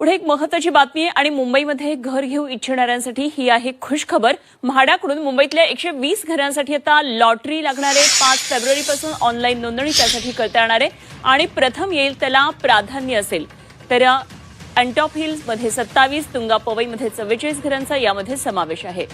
पुढे एक महत्वाची बातमी आहे आणि मुंबईमध्ये घर घेऊ इच्छिणाऱ्यांसाठी ही आहे खुशखबर. म्हाडाकडून मुंबईतल्या एकशे वीस घरांसाठी आता लॉटरी लागणार आहे पाच फेब्रुवारीपासून ऑनलाईन नोंदणी त्यासाठी करता येणार आहे. आणि प्रथम येईल त्याला प्राधान्य असेल. तर अँटॉप हिल्समध्ये सत्तावीस तुंगा पवईमध्ये चव्वेचाळीस घरांचा यामध्ये समावेश आहे.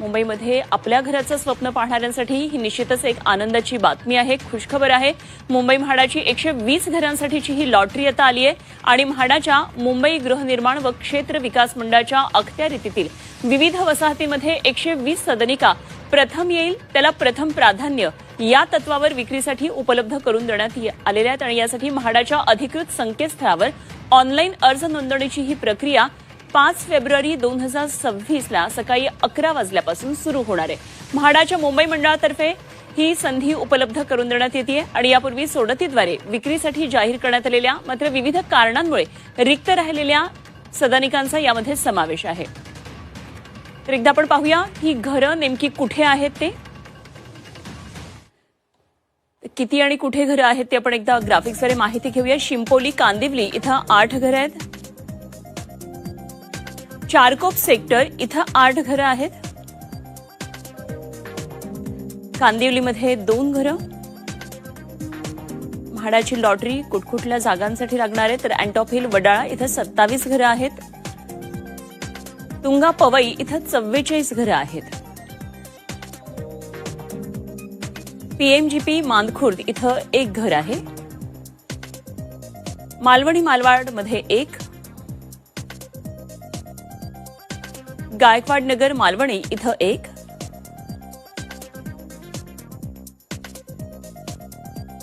मुंबईमध्ये आपल्या घराचं स्वप्न पाहणाऱ्यांसाठी ही निश्चितच एक आनंदाची बातमी आहे खुशखबर आहे. मुंबई म्हाडाची एकशे वीस घरांसाठीची ही लॉटरी आता आली आहे आणि म्हाडाच्या मुंबई गृहनिर्माण व क्षेत्र विकास मंडळाच्या अखत्यारीतील विविध वसाहतीमध्ये एकशे वीस सदनिका प्रथम येईल त्याला प्रथम प्राधान्य या तत्वावर विक्रीसाठी उपलब्ध करून देण्यात आलेल्या आहेत आणि यासाठी म्हाडाच्या अधिकृत संकेतस्थळावर ऑनलाईन अर्ज नोंदणीची ही प्रक्रिया पाच फेब्रुवारी दोन हजार सव्वीसला सकाळी अकरा वाजल्यापासून सुरू होणार आहे. म्हाडाच्या मुंबई मंडळातर्फे ही संधी उपलब्ध करून देण्यात येते आणि यापूर्वी सोडतीद्वारे विक्रीसाठी जाहीर करण्यात आलेल्या मात्र विविध कारणांमुळे रिक्त राहिलेल्या सदनिकांचा यामध्ये समावेश आहे. तर एकदा आपण पाहूया ही घरं नेमकी कुठे आहेत ते? किती आणि कुठे घरं आहेत ते आपण एकदा ग्राफिक्सद्वारे माहिती घेऊया. शिंपोली कांदिवली इथं आठ घरं आहेत. चारकोप सेक्टर इथं आठ घरं आहेत. कांदिवलीमध्ये दोन घरं. म्हाडाची लॉटरी कुठकुठल्या जागांसाठी लागणार आहे तर अँटॉप हिल वडाळा इथं सत्तावीस घरं आहेत. तुंगा पवई इथं चव्वेचाळीस घरं आहेत. पीएमजीपी मानखुर्द इथं एक घर आहे. मालवणी मालवाडमध्ये एक गायकवाड नगर मालवणी इथं एक.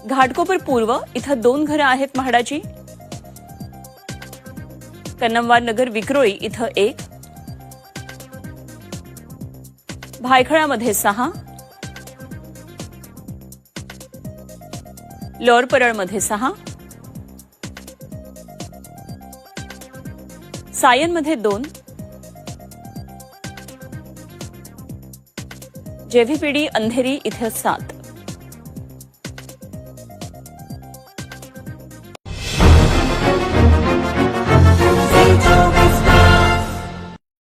घाटकोपर पूर्व इथं दोन घरं आहेत म्हाडाची. कन्नमवार नगर विक्रोळी इथं एक. भायखळामध्ये सहा. लोअर परळमध्ये सहा. सायनमध्ये दोन. जेव्हीपीडी अंधेरी इथं सात